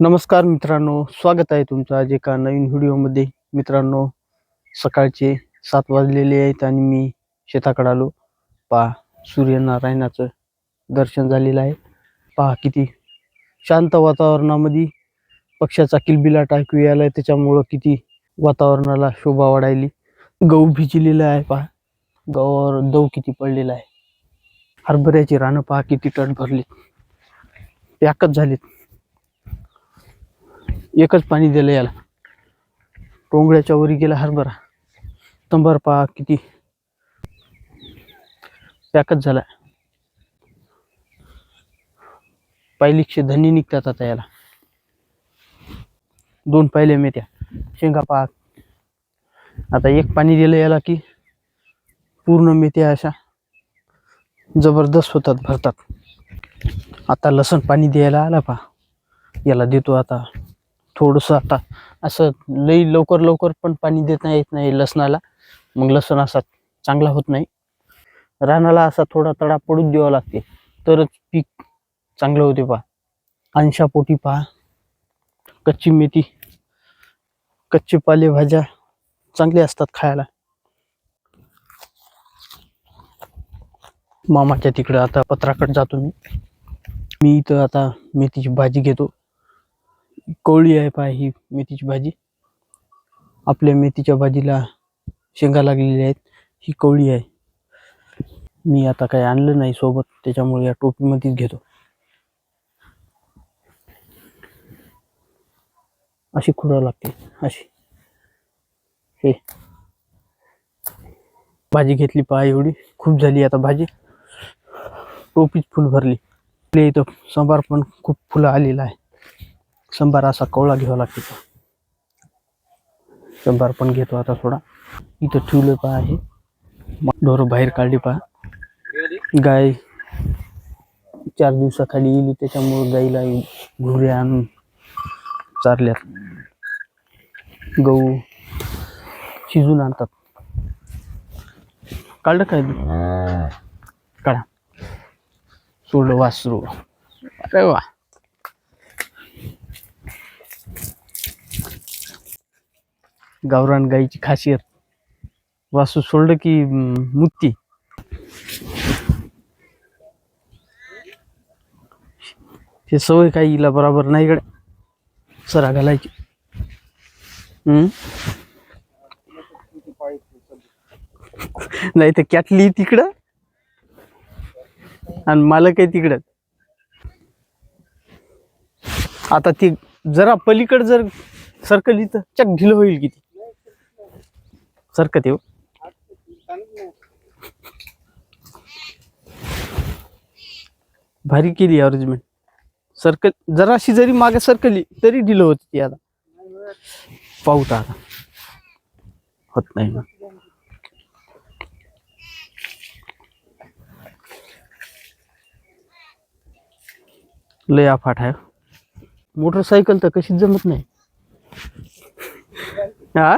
नमस्कार मित्रांनो स्वागत आहे तुमचं आज एका नवीन व्हिडिओमध्ये. मित्रांनो सकाळचे सात वाजलेले आहेत आणि मी शेताकडे आलो. पहा सूर्यनारायणाचं दर्शन झालेलं आहे. पहा किती शांत वातावरणामध्ये पक्ष्याचा किलबिलाट ऐकू यायला त्याच्यामुळं किती वातावरणाला शोभा वाढायली. गहू भिजलेला आहे पहा. गव्हावर दव किती पडलेला आहे. हरभऱ्याची रानं पहा किती टन भरलीत पॅकच झालीत. एकच पाणी दिलं याला. टोंगळ्याच्या वरी गेला हरभरा. तंबार पा किती. पॅकच झाला. पायलीचे धनी निघतात आता याला. दोन पायले मेथ्या शेंगा पहा आता एक पाणी दिलं याला की पूर्ण मेथ्या अशा जबरदस्त होतात भरतात. आता लसण पाणी द्यायला आला पहा याला देतो आता. थोडंसं आता असं लई लवकर लवकर पण पाणी देता येत नाही लसणाला. मग लसण असा चांगला होत नाही. रानाला असा थोडा तडा पडून द्यावा लागते. तरच पीक चांगलं होते पहा. अंशापोटी पहा. कच्ची मेथी कच्चे पालेभाज्या चांगल्या असतात खायला. मामाच्या तिकडं आता पत्राकडे जातो मी. मी इथं आता मेथीची भाजी घेतो. कोवळी आहे पहा ही मेथीची भाजी. आपल्या मेथीच्या भाजीला शेंगा लागलेल्या आहेत. ही कोळी आहे. मी आता काही आणलं नाही सोबत त्याच्यामुळे या टोपीमध्येच घेतो. अशी खुरावं लागते अशी. हे. भाजी घेतली पहा एवढी. खूप झाली आता भाजी. टोपीच फुल भरली. आपल्या इथं संभार पण खूप फुलं आलेलं आहे. संभार असा कवळा घ्यावा लागते. तो. संभार पण घेतो आता थोडा इथं ठेवलं पहा आहे ढोरं बाहेर काढली पहा. गाय चार दिवसाखाली येईल त्याच्यामुळे गाईला घुऱ्या आणून चारल्यात. गहू शिजून आणतात. काढलं काय काढा. सोडलं वासरू. अरे वा. गावरान गाईची खासियत. वासू सोडलं की मुत्ती. मुक्ती ते सवय काही हिला बरोबर नाही इकडे सरा घालायची. हम्म? नाही तर कॅटली तिकडं आणि मालक आहे तिकडं. आता ती जरा पलीकड जर सरकली तर चक ढिलं होईल किती. सरकत येऊ भारी केली अरेंजमेंट सरक जराशी जरी मागे सरकली तरी डिलो होती ती आता. पाहू आता. होत नाही ना. लय आफाट आहे. मोटरसायकल तर कशीच जमत नाही. हा?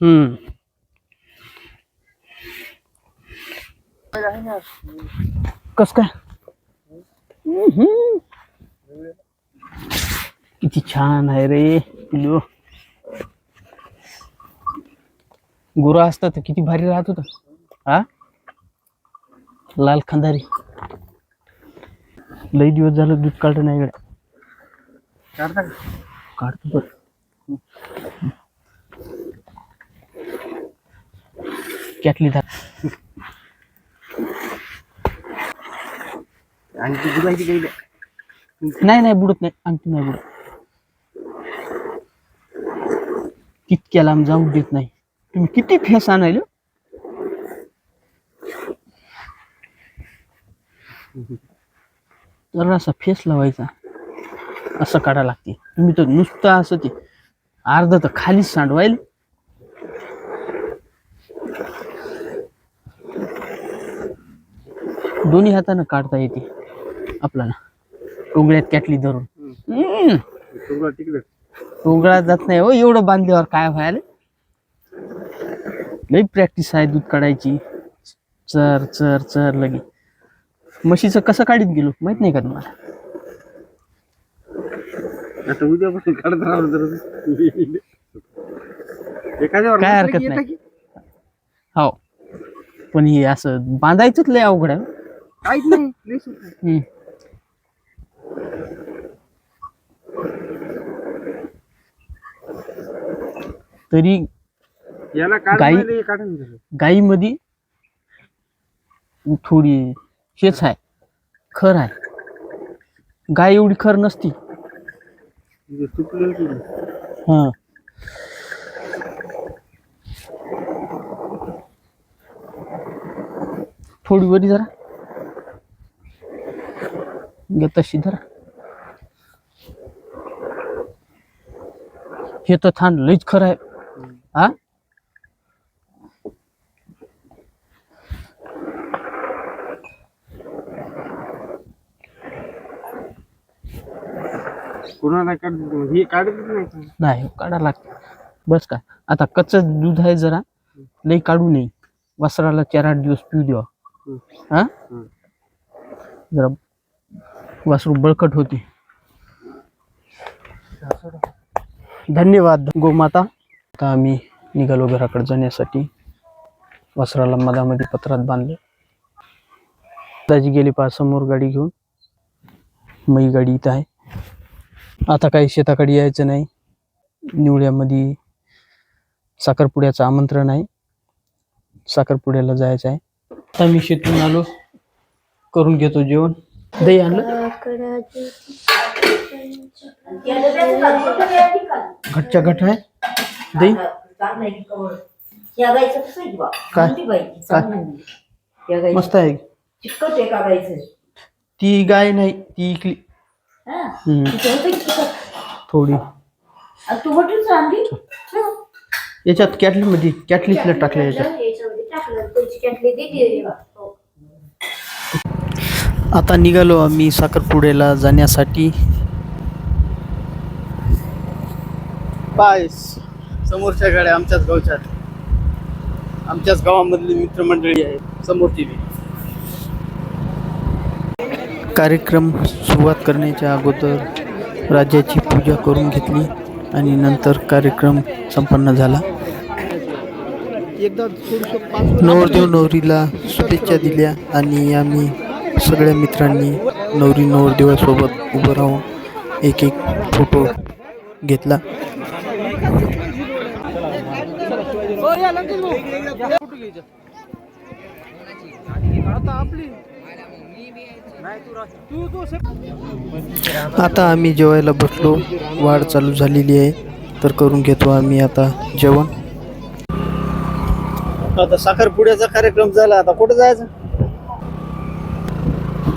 हम्म. कस काय. किती छान आहे रे पिलू गुरु असता तर किती भारी राहत होता. हा? लाल खंदारी. लई दिवस झालं दूध काढलं नाही इकडे. काढतो बर. कॅटली धार. आणि ती दुधाची गेली नाही नाही बुडत नाही. आणखी नाही बुडत. तितक्या लांब जाऊ देत नाही. तुम्ही किती फेस आणायला? तर असा फेस लावायचा. असं काढा लागते. तुम्ही तर नुसतं असं ते अर्ध तर खालीच सांडवायला. दोन्ही हातानं काढता येते. आपल्याला. टोंगळ्यात कॅटली धरून. टोंगळा जात नाही हो एवढं बांधल्यावर काय व्हायला? लई प्रॅक्टिस आहे दूध काढायची. चर चर चर लगे. म्हशीचं कसं काढीत गेलो माहीत नाही का तुम्हाला? काय हरकत नाही. हो. पण हे असं बांधायचंच लय अवघड आहे. काहीच नाही आहे. हम्म. तरी याला गाई- काढून दिलं गाईमध्ये थोडी हेच आहे खर आहे गाय एवढी खर नसती म्हणजे. हा थोडी वरी जरा घे तशी धरा. हे तर थांब लईच खरं आहे. हा? कोणाला हे नाही? नाही काढा लागते बस का? आता कच्च दूध आहे जरा लई काढू नये. वस्त्राला चार आठ दिवस पिऊ हम्म. हा. जरा वासरू बळकट होते. धन्यवाद गोमाता. आता आम्ही निघालो घराकडे जाण्यासाठी. वासराला मधामध्ये पत्रात बांधले. दाजी गेली पा समोर गाडी घेऊन. मई गाडी इथं आहे. आता काही शेताकडे यायचं नाही. निवड्यामध्ये साखरपुड्याचं आमंत्रण आहे. साखरपुड्याला जायचं आहे. आता मी शेतून आलो. करून घेतो जेवण. दही आणलं. घटच्या घट आहे? दही काय? मस्त आहे. ती गाय नाही ती इकली. थोडी. याच्यात कॅटलीमध्ये कॅटलीतलं टाकलं याच्यात याच्यामध्ये टाकलं तुझी कॅटली दिली रे बा. हो. आता निघालो आम्ही साखरपुड्याला जाण्यासाठी. बाय समोरच्या गाड्या आमच्याच गावच्या. आमच्याच गावामधली मित्रमंडळी आहे समोरची बी कार्यक्रम सुरुवात करण्याच्या अगोदर राज्याची पूजा करून घेतली आणि नंतर कार्यक्रम संपन्न झाला. नवरदेव नवरीला शुभेच्छा दिल्या आणि आम्ही सगळ्या मित्रांनी नवरी नवरदेवासोबत उभं राहून एक एक फोटो घेतला. आता आम्ही जेवायला बसलो. वाढ चालू झालेली आहे. तर करून घेतो आम्ही आता जेवण. आता साखरपुड्याचा कार्यक्रम झाला. आता कुठं जायचं?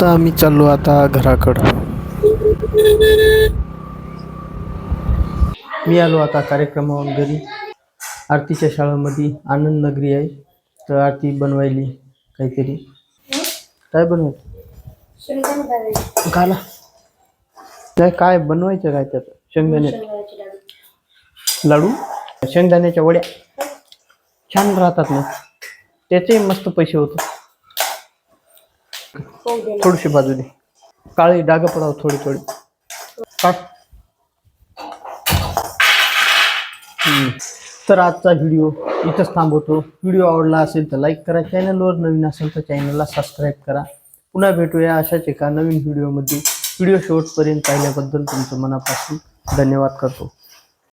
तर आम्ही चाललो आता घराकडं. मी आलो आता कार्यक्रमावरून घरी. आरतीच्या शाळेमध्ये आनंद नगरी आहे. तर आरती बनवायली काहीतरी. काय बनवायचं घाला. नाही काय बनवायचं काय त्यात? शेंगदाण्या लाडू? शेंगदाण्याच्या वड्या. छान राहतात ना. त्याचे मस्त पैसे होतात. थोडीशी बाजूने. काळी डाग पडाव थोडी थोडी. काट तर आजचा व्हिडिओ इथंच थांबवतो. व्हिडिओ आवडला असेल तर लाईक करा. चॅनलवर नवीन असेल तर चॅनलला सबस्क्राईब करा. पुन्हा भेटूया अशाच एका नवीन व्हिडिओमध्ये. व्हिडिओ शेवटपर्यंत पाहिल्याबद्दल तुमचं मनापासून धन्यवाद करतो.